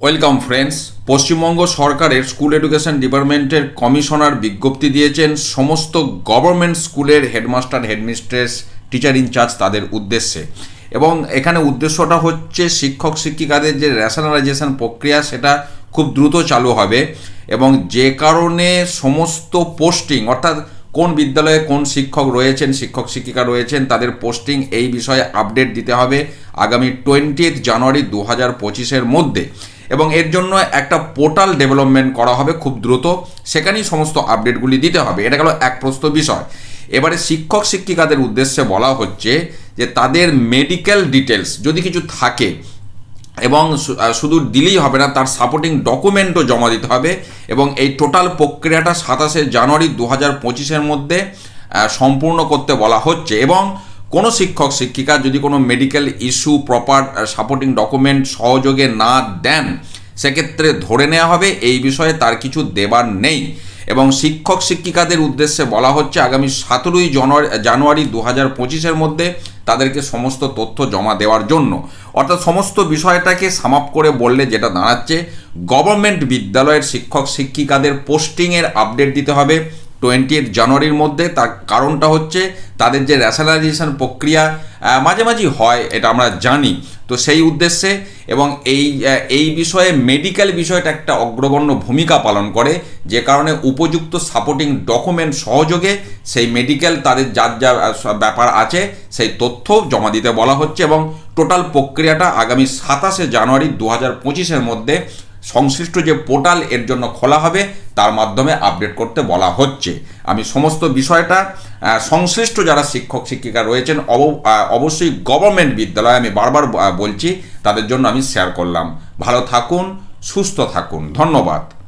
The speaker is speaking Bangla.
ওয়েলকাম ফ্রেন্ডস, পশ্চিমবঙ্গ সরকারের স্কুল এডুকেশন ডিপার্টমেন্টের কমিশনার বিজ্ঞপ্তি দিয়েছেন, সমস্ত গভর্নমেন্ট স্কুলের হেডমাস্টার, হেডমিস্ট্রেস, টিচার ইনচার্জ তাদের উদ্দেশ্যে। এবং এখানে উদ্দেশ্যটা হচ্ছে শিক্ষক শিক্ষিকাদের যে রেশনালাইজেশন প্রক্রিয়া, সেটা খুব দ্রুত চালু হবে। এবং যে কারণে সমস্ত পোস্টিং অর্থাৎ কোন বিদ্যালয়ে কোন শিক্ষক রয়েছেন, শিক্ষক শিক্ষিকা রয়েছেন, তাদের পোস্টিং এই বিষয়ে আপডেট দিতে হবে আগামী টোয়েন্টিথ জানুয়ারি দু হাজার পঁচিশের মধ্যে। এবং এর জন্য একটা পোর্টাল ডেভেলপমেন্ট করা হবে খুব দ্রুত। সেখানেই সমস্ত আপডেটগুলি দিতে হবে। এটা গেল এক প্রস্ত বিষয়। এবারে শিক্ষক শিক্ষিকাদের উদ্দেশ্যে বলা হচ্ছে যে তাদের মেডিকেল ডিটেলস যদি কিছু থাকে এবং শুধু দিলেই হবে না, তার সাপোর্টিং ডকুমেন্টও জমা দিতে হবে এবং এই টোটাল প্রক্রিয়াটা সাতাশে জানুয়ারি দু হাজার পঁচিশের মধ্যে সম্পূর্ণ করতে বলা হচ্ছে এবং কোনো শিক্ষক, শিক্ষিকা যদি কোনো medical issue proper supporting document সহযোগে না দেন, সেক্ষেত্রে ধরে নেওয়া হবে, এই বিষয়ে তার কিছু দেবার নেই। এবং শিক্ষক, শিক্ষিকাদের উদ্দেশ্যে বলা হচ্ছে, আগামী সতেরোই জানুয়ারি জানুয়ারি দু হাজার পঁচিশের মধ্যে তাদেরকে সমস্ত তথ্য জমা দেওয়ার জন্য। অর্থাৎ সমস্ত বিষয়টাকে সামাপ করে বললে যেটা দাঁড়াচ্ছে গভর্নমেন্ট বিদ্যালয়ের শিক্ষক, শিক্ষিকাদের পোস্টিংয়ের আপডেট দিতে হবে টোয়েন্টি এইট জানুয়ারির মধ্যে, তার কারণটা হচ্ছে তাদের যে রেশনালাইজেশন প্রক্রিয়া মাঝে মাঝেই হয়, এটা আমরা জানি। তো সেই উদ্দেশ্যে এবং এই এই বিষয়ে মেডিকেল বিষয়টা একটা অগ্রগণ্য ভূমিকা পালন করে, যে কারণে উপযুক্ত সাপোর্টিং ডকুমেন্ট সহযোগে সেই মেডিকেল তাদের যার যা ব্যাপার আছে, সেই তথ্য জমা দিতে বলা হচ্ছে এবং টোটাল প্রক্রিয়াটা আগামী সাতাশে জানুয়ারি দু হাজার পঁচিশের মধ্যে সংশ্লিষ্ট যে পোর্টাল, এর জন্য খোলা হবে। তার মাধ্যমে আপডেট করতে বলা হচ্ছে। আমি সমস্ত বিষয়টা সংশ্লিষ্ট যারা শিক্ষক, শিক্ষিকা রয়েছেন, অব- অবশ্যই গভর্নমেন্ট বিদ্যালয় আমি বারবার বলছি, তাদের জন্য আমি শেয়ার করলাম। ভালো থাকুন, সুস্থ থাকুন। ধন্যবাদ।